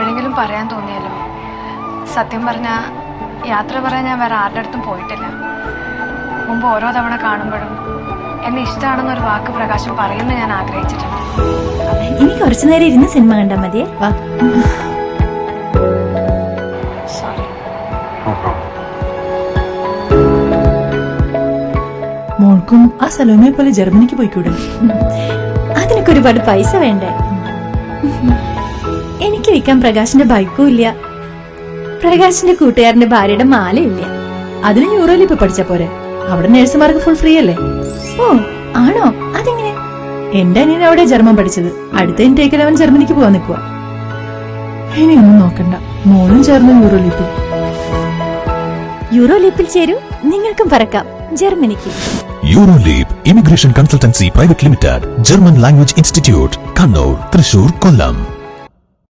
എപ്പോഴെങ്കിലും പറയാൻ തോന്നിയല്ലോ. സത്യം പറഞ്ഞ യാത്ര പറയാൻ ഞാൻ വേറെ ആരുടെ അടുത്തും പോയിട്ടില്ല. മുമ്പ് ഓരോ തവണ കാണുമ്പോഴും എന്നെ ഇഷ്ടമാണെന്നൊരു വാക്ക് പ്രകാശം പറയുമെന്ന് ഞാൻ ആഗ്രഹിച്ചിട്ടുണ്ട്. ഇനി കുറച്ചു നേരം ഇരുന്ന് സിനിമ കണ്ടാൽ മതിയേ. വാ. മോൾക്കും ആ സലോമയെ പോലെ ജർമ്മനിക്ക് പോയിക്കൂടെ? അതിനൊക്കെ ഒരുപാട് പൈസ വേണ്ടേ? എനിക്ക് വിൽക്കാൻ പ്രകാശിന്റെ ബൈക്കും ഇല്ല. പ്രകാശിന്റെ കൂട്ടുകാരന്റെ ഭാര്യയുടെ മാല ഇല്ല അതിന് യൂറോയിൽ ഇപ്പൊ പഠിച്ച പോരെ? അവിടെ നഴ്സുമാർക്ക് ഫുൾ ഫ്രീ അല്ലേ? ഓ ആണോ? അതെങ്ങനെ? എന്റെ അനിയൻ അവിടെ ജർമ്മൻ പഠിച്ചത്. അടുത്ത ഇൻടേക്കിൽ അവൻ ജർമ്മനിക്ക് പോവാൻ നിൽക്കുക ഇനി ഒന്നും നോക്കണ്ട. മോളും ചേർന്ന് യൂറോലിപ്പിൽ. യൂറോ ലീപ്പിൽ ചേരൂ നിങ്ങൾക്കും പറക്കാം. ജർമ്മനിക്ക്. Euroleap immigration consultancy private limited German language institute Kannur Thrissur Kollam.